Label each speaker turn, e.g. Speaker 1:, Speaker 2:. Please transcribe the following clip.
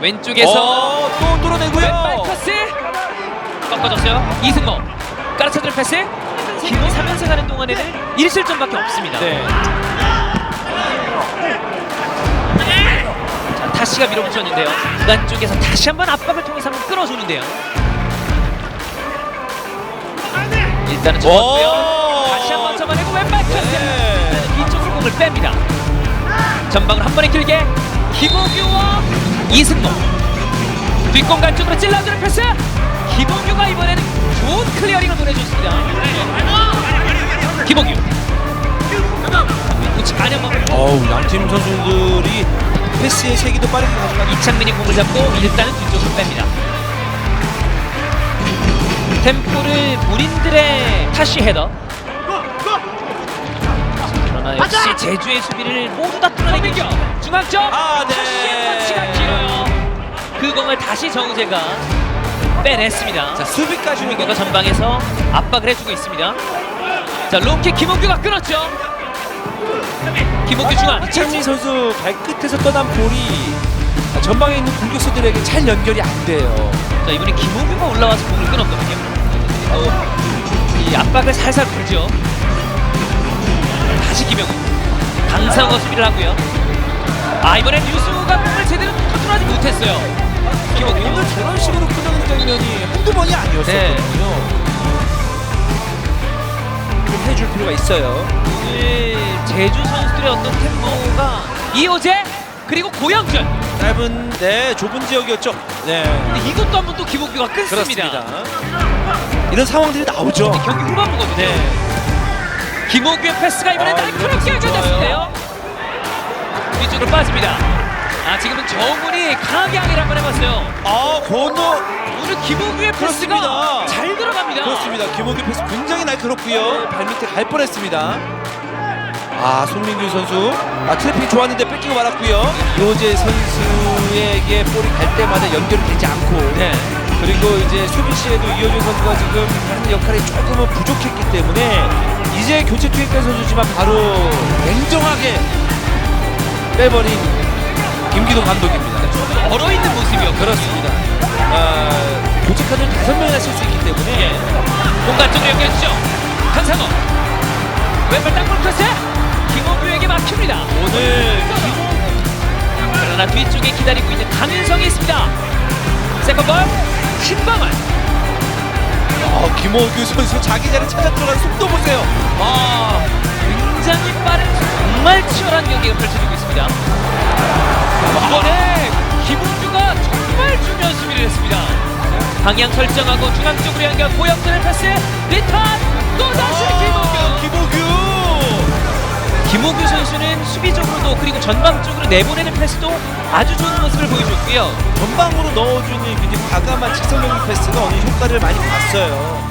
Speaker 1: 왼쪽에서
Speaker 2: 어, 또
Speaker 1: 왼발
Speaker 2: 뚫어내고요.
Speaker 1: 커스 꺾어졌어요. 이승모 깔아쳐주는 패스. 기본 3연승 하는 동안에는 1실점밖에 없습니다.
Speaker 2: 네.
Speaker 1: 자, 다시가 밀어붙였는데요. 중간 쪽에서 다시 한번 압박을 통해서 한번 끌어주는데요. 일단은 접었고요.
Speaker 2: 오!
Speaker 1: 다시 한번 접어내고 왼발 커스.
Speaker 2: 네.
Speaker 1: 뒤쪽으로 공을 뺍니다. 전방을 한 번에 길게 김호규와 이승모 뒷공간 쪽으로 찔러주는 패스. 김호규가 이번에는 좋은 클리어링을 보내줬습니다. 안현범
Speaker 2: 어우, 양팀 선수들이 패스의 세기도 빠르게 가져가기.
Speaker 1: 이창민이 공을 잡고 일단은 뒤쪽으로 뺍니다. 템포를 본인들의 타시 헤더. 그러나 역시 제주의 수비를 모두 다 뚫어내기 중앙점
Speaker 2: 아, 네.
Speaker 1: 타시의 터치가. 그 공을 다시 정우재가 빼냈습니다.
Speaker 2: 자, 수비까지
Speaker 1: 김호규가 전방에서 압박을 해주고 있습니다. 자 롱킥 김호규가 끊었죠. 김호규 중앙
Speaker 2: 이창민 선수 발끝에서 떠난 볼이 전방에 있는 공격수들에게 잘 연결이 안 돼요.
Speaker 1: 자 이번에 김호규가 올라와서 공을 끊었거든요. 어, 이 압박을 살살 풀죠. 다시 김영우 강상호 수비를 하고요. 아 이번엔 유수가 공을 제대로 컨트롤하지 못했어요. 김호규
Speaker 2: 오늘 저런 식으로 끊어는 장면이 한두 번이 아니었었거든요. 좀 해줄 필요가 있어요.
Speaker 1: 오늘 제주 선수들의 어떤 템포가 이호재 그리고 고영준
Speaker 2: 짧은 네 좁은 지역이었죠. 네
Speaker 1: 근데 이것도 한번 또 김호규가 끊습니다.
Speaker 2: 그렇습니다. 이런 상황들이 나오죠.
Speaker 1: 경기 후반부거든요.
Speaker 2: 네.
Speaker 1: 김호규의 패스가 이번에
Speaker 2: 아,
Speaker 1: 날카롭게
Speaker 2: 이거
Speaker 1: 연결됐는데요. 뒤쪽으로 빠집니다. 아 지금은 정훈이 강하게 항의를 한번 해봤어요.
Speaker 2: 아 건우
Speaker 1: 오늘 김호규의 패스가
Speaker 2: 그렇습니다.
Speaker 1: 잘 들어갑니다.
Speaker 2: 그렇습니다. 김호규 패스 굉장히 날카롭고요. 발밑에 갈 뻔했습니다. 아 송민규 선수 아 트래핑 좋았는데 뺏기고 말았고요. 이호재 선수에게 볼이 갈 때마다 연결이 되지 않고
Speaker 1: 네.
Speaker 2: 그리고 이제 수비 시에도 이호재 선수가 지금 하는 역할이 조금은 부족했기 때문에 이제 교체 투입된 선수지만 바로 냉정하게 빼버린 김기동 감독입니다.
Speaker 1: 얼어 있는 모습이요.
Speaker 2: 그렇습니다. 아, 교체 카드를 다섯 명이나 쓸 수 있기 때문에
Speaker 1: 예. 공간 쪽으로 연결해주죠. 강상호 왼발 땅볼 패스 김호규에게 막힙니다.
Speaker 2: 오늘
Speaker 1: 그러나 뒤쪽에 기다리고 있는 강윤성이 있습니다. 세컨볼 신방을
Speaker 2: 어, 김호규 선수 자기 자리 찾아 들어가는 속도 보세요.
Speaker 1: 아, 굉장히 빠른 정말 치열한 경기가 펼쳐지고 있습니다. 이번에 김은주가 정말 중요한 수비를 했습니다. 방향 설정하고 중앙 쪽으로 연결 고영준의 패스 리턴 또다시 김호규
Speaker 2: 김호규.
Speaker 1: 김호규 선수는 수비적으로도 그리고 전방적으로 내보내는 패스도 아주 좋은 모습을 보여줬고요.
Speaker 2: 전방으로 넣어주는 굉장히 과감한 직선적인 패스가 오늘 효과를 많이 봤어요.